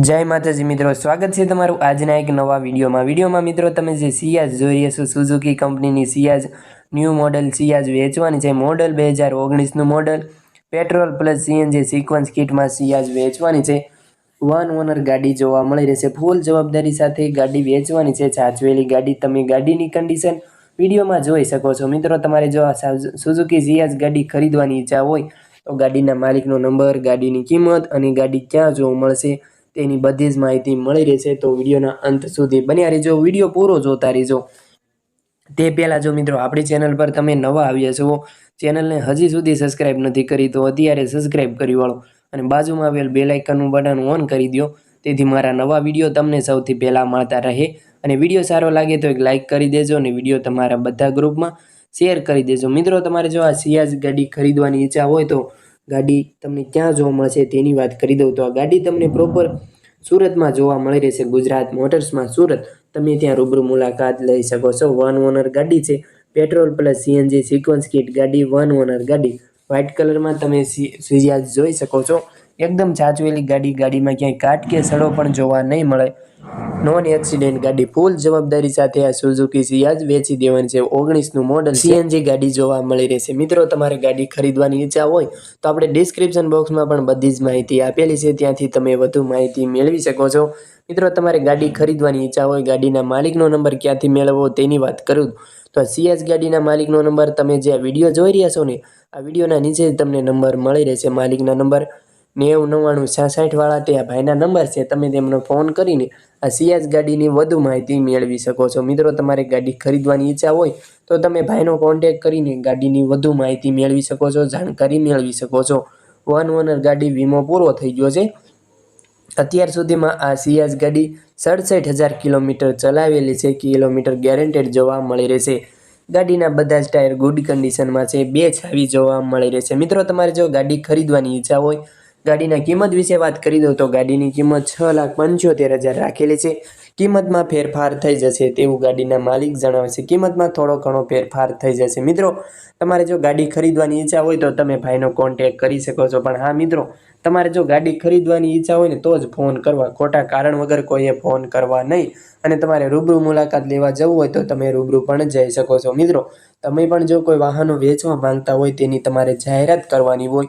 જય માતાજી મિત્રો, સ્વાગત છે તમારું આજના એક નવા વિડીયોમાં. વિડીયોમાં મિત્રો, તમે જે સિયાઝ જોઈ રહ્યા છો સુઝુકી કંપનીની સિયાઝ ન્યૂ મોડલ સિયાઝ વેચવાની છે. મોડલ બે હજાર ઓગણીસનું model petrol plus CNG sequence કિટમાં Ciaz વેચવાની છે. વન ઓનર ગાડી જોવા મળી રહેશે. ફૂલ જવાબદારી સાથે ગાડી વેચવાની છે. સાચવેલી ગાડી, તમે ગાડીની કન્ડિશન વિડીયોમાં જોઈ શકો છો. મિત્રો, તમારે જો આ સાઝ- સુઝુકી સિયાઝ ગાડી ખરીદવાની ઈચ્છા હોય, તો ગાડીના માલિકનો નંબર ગાડીની કિંમત અને ગાડી ક્યાં જોવા મળશે તેની બધી જ માહિતી મળી રહેશે. તો વિડીયોના અંત સુધી બન્યા રહેજો. વીડિયો પૂરો જોતા રહેજો. તે પહેલાં જો મિત્રો, આપણી ચેનલ પર તમે નવા આવ્યા છો, ચેનલને હજી સુધી સબસ્ક્રાઇબ નથી કરી, તો અત્યારે સબસ્ક્રાઇબ કરી વાળો અને બાજુમાં આવેલ બેલ આઇકનનું બટન ઓન કરી દો તેથી મારા નવા વીડિયો તમને સૌથી પહેલાં મળતા રહે. અને વીડિયો સારો લાગે તો એક લાઇક કરી દેજો અને વીડિયો તમારા બધા ગ્રુપમાં શેર કરી દેજો. મિત્રો, તમારે જો આ સિયાજ ગાડી ખરીદવાની ઈચ્છા હોય તો ગાડી તમને ક્યાં જોવા મળશે તેની વાત કરી દઉં તો આ ગાડી તમને પ્રોપર સુરતમાં જોવા મળી રહેશે. ગુજરાત મોટર્સમાં સુરત. તમે ત્યાં રૂબરૂ મુલાકાત લઈ શકો છો. વન ઓનર ગાડી છે. Petrol plus CNG sequence kit ગાડી વન ઓનર ગાડી. વ્હાઇટ કલરમાં તમે સિયાઝ જોઈ શકો છો. એકદમ જાજવેલી ગાડી, ગાડીમાં ક્યાંય કાટ કે સડો પણ જોવા નહીં મળે. નોન એક્સિડેન્ટ ગાડી ફૂલ જવાબદારી સાથે આ સુઝુકી સિયાઝ વેચી દેવાની છે. ઓગણીસનું મોડલ સીએનજી ગાડી જોવા મળી રહેશે. મિત્રો, તમારે ગાડી ખરીદવાની ઈચ્છા હોય, તો આપણે ડિસ્ક્રિપ્શન બોક્સમાં પણ બધી જ માહિતી આપેલી છે. ત્યાંથી તમે વધુ માહિતી મેળવી શકો છો. મિત્રો, તમારે ગાડી ખરીદવાની ઈચ્છા હોય, ગાડીના માલિકનો નંબર ક્યાંથી મેળવવો તેની વાત કરું. તો આ સીએસ ગાડીના માલિકનો નંબર, તમે જે વીડિયો જોઈ રહ્યા છો ને, આ વિડીયોના નીચે તમને નંબર મળી રહેશે માલિકના નંબર. નેવું નવ્વાણું છાસઠ વાળા તે આ ભાઈના નંબર છે, તમે તેમનો ફોન કરીને આ સિયાઝ ગાડીની વધુ માહિતી મેળવી શકો છો. મિત્રો, તમારે ગાડી ખરીદવાની ઈચ્છા હોય તો તમે ભાઈનો કોન્ટેક કરીને ગાડીની વધુ માહિતી મેળવી શકો છો, જાણકારી મેળવી શકો છો. વન ઓનર ગાડી વીમો પૂરો થઈ ગયો છે. અત્યાર સુધીમાં આ સિયાઝ ગાડી સડસઠ હજાર કિલોમીટર ચલાવેલી છે, કિલોમીટર ગેરંટેડ જોવા મળી રહેશે. ગાડીના બધા જ ટાયર ગુડ કન્ડિશનમાં છે, બે છાવી જોવા મળી રહેશે. મિત્રો, તમારે જો ગાડી ખરીદવાની ઈચ્છા હોય ગાડીના કિંમત વિશે વાત કરી દઉં તો ગાડીની કિંમત છ લાખ પંચોતેર હજાર રાખેલી છે. કિંમતમાં ફેરફાર થઈ જશે તેવું ગાડીના માલિક જણાવે છે. કિંમતમાં થોડો ઘણો ફેરફાર થઈ જશે. મિત્રો, તમારે જો ગાડી ખરીદવાની ઈચ્છા હોય તો તમે ભાઈનો કોન્ટેક કરી શકો છો. પણ હા, મિત્રો, તમારે જો ગાડી ખરીદવાની ઈચ્છા હોય ને તો જ ફોન કરવા. ખોટા કારણ વગર કોઈએ ફોન કરવા નહીં. અને તમારે રૂબરૂ મુલાકાત લેવા જવું હોય તો તમે રૂબરૂ પણ જઈ શકો છો. મિત્રો, તમે પણ જો કોઈ વાહનો વેચવા માંગતા હોય તેની તમારે જાહેરાત કરવાની હોય